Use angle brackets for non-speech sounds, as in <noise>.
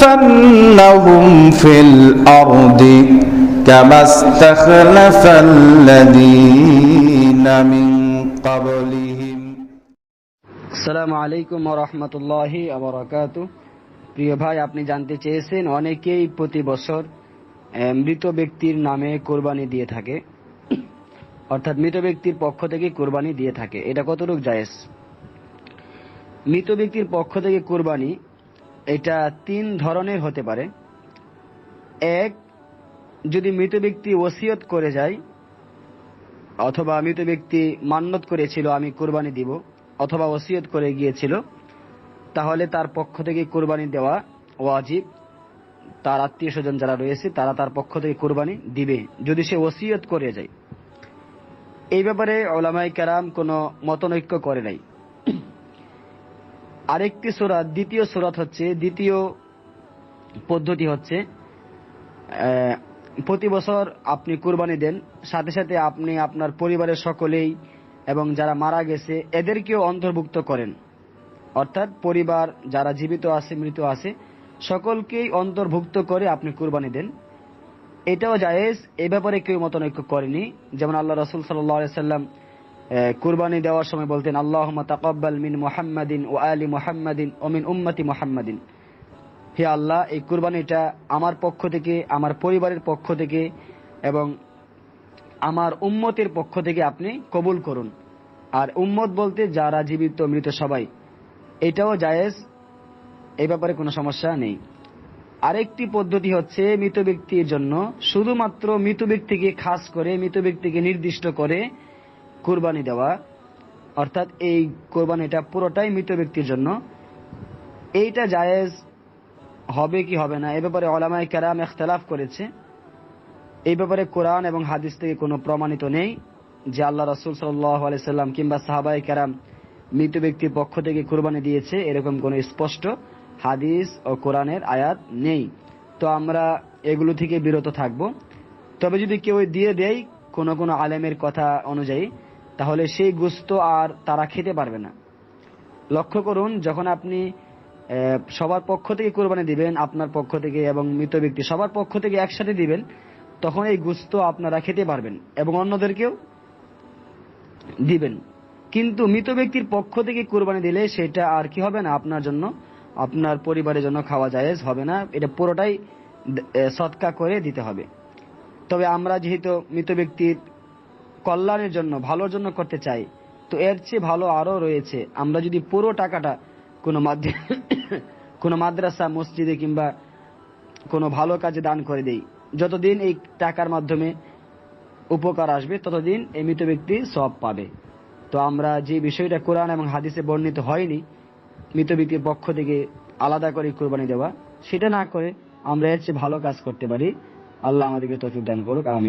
ليستخلفنهم في الأرض كما استخلف الذين من قبلهم আসসালামু আলাইকুম রহমতুল্লাহি আবরাকাত প্রিয় ভাই আপনি জানতে চেয়েছেন অনেকেই প্রতি বছর আহ, মৃত ব্যক্তির নামে কোরবানি দিয়ে থাকে অর্থাৎ মৃত ব্যক্তির পক্ষ থেকে কোরবানি দিয়ে থাকে এটা কতটুকু জায়েজ মৃত ব্যক্তির পক্ষ থেকে কোরবানি এটা তিন ধরনের হতে পারে। এক, যদি মৃত ব্যক্তি ওসিয়ত করে যায়, অথবা মৃত ব্যক্তি মান্যত করেছিল, আমি কোরবানি দিব, অথবা ওসিয়ত করে গিয়েছিল, তাহলে তার পক্ষ থেকে কোরবানি দেওয়া ওয়াজিব। তার আত্মীয় স্বজন যারা রয়েছে, তারা তার পক্ষ থেকে কোরবানি দিবে, যদি সে ওসিয়ত করে যায়। এই ব্যাপারে ওলামাই কারাম কোনো মতনৈক্য করে নাই। আরেকটি সুরাত দ্বিতীয় সুরাত হচ্ছে, দ্বিতীয় পদ্ধতি হচ্ছে প্রতি বছর আপনি কুরবানি দেন, সাথে সাথে আপনি আপনার পরিবারের সকলেই এবং যারা মারা গেছে, এদেরকেও অন্তর্ভুক্ত করেন। অর্থাৎ পরিবার যারা জীবিত আছে, মৃত আছে, সকলকেই অন্তর্ভুক্ত করে আপনি কুরবানি দেন। এটাও জায়েজ, এ ব্যাপারে কেউ মতনৈক্য করেনি। যেমন আল্লাহ রসুল সাল্লাহ সাল্লাম কুরবানি দেওয়ার সময় বলতেন আল্লাহ তাকাব্বাল মিন মুহাম্মাদিন ও আলী মুহাম্মাদিন ও মিন উম্মতি মুহাম্মাদিন। হে আল্লাহ, এই কুরবানিটা আমার পক্ষ থেকে, আমার পরিবারের পক্ষ থেকে এবং আমার উম্মতের পক্ষ থেকে আপনি কবুল করুন। আর উম্মত বলতে যারা জীবিত, মৃত সবাই, এটাও জায়েজ, এই ব্যাপারে কোনো সমস্যা নেই। আরেকটি পদ্ধতি হচ্ছে মৃত ব্যক্তির জন্য শুধুমাত্র মৃত ব্যক্তিকে খাস করে, মৃত ব্যক্তিকে নির্দিষ্ট করে কুরবানি দেওয়া, অর্থাৎ এই কোরবানিটা পুরোটাই মৃত ব্যক্তির জন্য। এইটা জায়েজ হবে কি হবে না, এ ব্যাপারে ওলামাই কেরাম এখতলাফ করেছে। এই ব্যাপারে কোরআন এবং হাদিস থেকে কোনো প্রমাণিত নেই যে আল্লাহ রসুল সাল্লাম কিংবা সাহাবাই কেরাম মৃত ব্যক্তির পক্ষ থেকে কোরবানি দিয়েছে, এরকম কোনো স্পষ্ট হাদিস ও কোরআনের আয়াত নেই। তো আমরা এগুলো থেকে বিরত থাকব। তবে যদি কেউ দিয়ে দেয় কোনো কোনো আলেমের কথা অনুযায়ী তাহলে সেই গুস্ত আর তারা খেতে পারবে না। লক্ষ্য করুন, যখন আপনি সবার পক্ষ থেকে কোরবানি দিবেন, আপনার পক্ষ থেকে এবং মৃত ব্যক্তি সবার পক্ষ থেকে একসাথে দিবেন, তখন এই গুস্ত আপনারা খেতে পারবেন এবং অন্যদেরকেও দিবেন। কিন্তু মৃত ব্যক্তির পক্ষ থেকে কোরবানি দিলে সেটা আর কি হবে না? আপনার জন্য, আপনার পরিবারের জন্য খাওয়া জায়েজ হবে না। এটা পুরোটাই সৎকা করে দিতে হবে। তবে আমরা যেহেতু মৃত ব্যক্তির কল্যাণের জন্য, ভালোর জন্য করতে চাই, তো এর চেয়ে ভালো আরও রয়েছে। আমরা যদি পুরো টাকাটা কোনো মাধ্যমে <coughs> কোনো মাদ্রাসা, মসজিদে কিংবা কোনো ভালো কাজে দান করে দেই, যতদিন এই টাকার মাধ্যমে উপকার আসবে, ততদিন এই মৃত ব্যক্তি সব পাবে। তো আমরা যে বিষয়টা কোরআন এবং হাদিসে বর্ণিত হয়নি, মৃত ব্যক্তির পক্ষ থেকে আলাদা করে কোরবানি দেওয়া, সেটা না করে আমরা এর চেয়ে ভালো কাজ করতে পারি। আল্লাহ আমাদেরকে তফিক দান করুক আমি